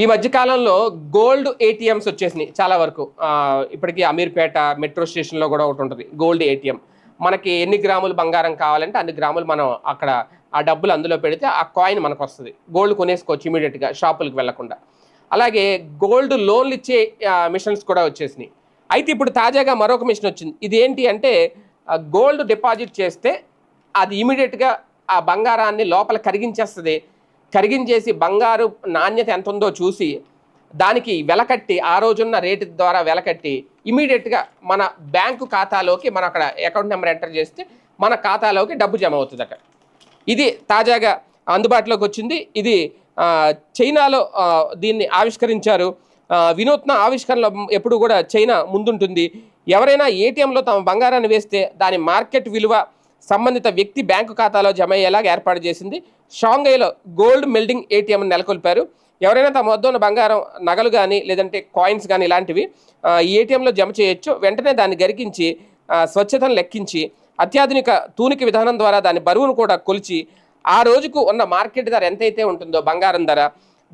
ఈ మధ్యకాలంలో gold ATMs వచ్చేసినాయి చాలా వరకు. ఇప్పటికీ అమీర్పేట మెట్రో స్టేషన్లో కూడా ఒకటి ఉంటుంది గోల్డ్ ఏటీఎం మనకి ఎన్ని గ్రాములు బంగారం కావాలంటే అన్ని గ్రాములు మనం అక్కడ ఆ డబ్బులు అందులో పెడితే ఆ కాయిన్ మనకు వస్తుంది గోల్డ్ కొనేసుకోవచ్చు ఇమీడియట్గా షాపులకు వెళ్ళకుండా అలాగే గోల్డ్ లోన్లు ఇచ్చే మిషన్స్ కూడా వచ్చేసినాయి. అయితే ఇప్పుడు తాజాగా మరొక మిషన్ వచ్చింది. ఇది ఏంటి అంటే గోల్డ్ డిపాజిట్ చేస్తే అది ఇమీడియట్గా ఆ బంగారాన్ని లోపల కరిగించేస్తుంది. కరిగించేసి బంగారు నాణ్యత ఎంత ఉందో చూసి దానికి వెలకట్టి ఆ రోజున్న రేటు ద్వారా వెలకట్టి ఇమీడియట్గా మన బ్యాంకు ఖాతాలోకి మన అక్కడ అకౌంట్ నెంబర్ ఎంటర్ చేస్తే మన ఖాతాలోకి డబ్బు జమ అవుతుంది అక్కడ. ఇది తాజాగా అందుబాటులోకి వచ్చింది. ఇది చైనాలో దీన్ని ఆవిష్కరించారు. వినూత్న ఆవిష్కరణలో ఎప్పుడు కూడా చైనా ముందుంటుంది. ఎవరైనా ఏటీఎంలో తమ బంగారాన్ని వేస్తే దాని మార్కెట్ విలువ సంబంధిత వ్యక్తి బ్యాంకు ఖాతాలో జమ అయ్యేలాగా ఏర్పాటు చేసింది. షాంఘైలో గోల్డ్ మెల్డింగ్ ఏటీఎం నెలకొల్పారు. ఎవరైనా తమ వద్ద ఉన్న బంగారం నగలు కానీ లేదంటే కాయిన్స్ కానీ ఇలాంటివి ఈ ఏటీఎంలో జమ చేయొచ్చు. వెంటనే దాన్ని గరికించి స్వచ్ఛతను లెక్కించి అత్యాధునిక తూనిక విధానం ద్వారా దాని బరువును కూడా కొలిచి ఆ రోజుకు ఉన్న మార్కెట్ ధర ఎంతైతే ఉంటుందో బంగారం ధర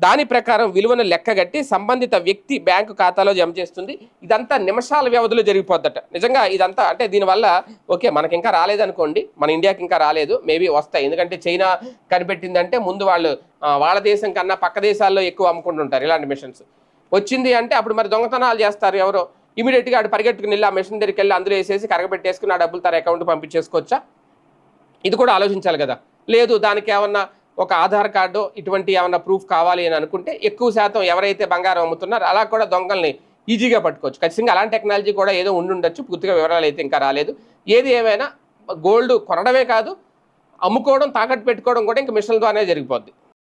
దాని ప్రకారం విలువను లెక్కగట్టి సంబంధిత వ్యక్తి బ్యాంకు ఖాతాలో జమ చేస్తుంది. ఇదంతా నిమిషాల వ్యవధిలో జరిగిపోద్దట. నిజంగా ఇదంతా అంటే దీనివల్ల ఓకే మనకి ఇంకా రాలేదనుకోండి మన ఇండియాకి ఇంకా రాలేదు మేబీ వస్తాయి. ఎందుకంటే చైనా కనిపెట్టిందంటే ముందు వాళ్ళు వాళ్ళ దేశం కన్నా పక్క దేశాల్లో ఎక్కువ అమ్ముకుంటుంటారు ఇలాంటి మిషన్స్. వచ్చింది అంటే అప్పుడు మరి దొంగతనాలు చేస్తారు ఎవరో. ఇమీడియట్గా ఆడు పరిగెట్టుకుని వెళ్ళి ఆ మిషన్ దగ్గరికి వెళ్ళి అందులో వేసేసి కరగబెట్టేసుకుని ఆ డబ్బులు తన అకౌంట్ పంపించేసుకోవచ్చా? ఇది కూడా ఆలోచించాలి కదా. లేదు దానికి ఏమన్నా ఒక ఆధార్ కార్డు ఇటువంటి ఏమైనా ప్రూఫ్ కావాలి అని అనుకుంటే ఎక్కువ శాతం ఎవరైతే బంగారం అమ్ముతున్నారో అలా కూడా దొంగల్ని ఈజీగా పట్టుకోవచ్చు. ఖచ్చితంగా అలాంటి టెక్నాలజీ కూడా ఏదో ఉండుండొచ్చు. పూర్తిగా వివరాలు అయితే ఇంకా రాలేదు. ఏది ఏమైనా గోల్డ్ కొనడమే కాదు అమ్ముకోవడం తాకట్టు పెట్టుకోవడం కూడా ఇంకా మిషన్ల ద్వారానే జరిగిపోద్ది.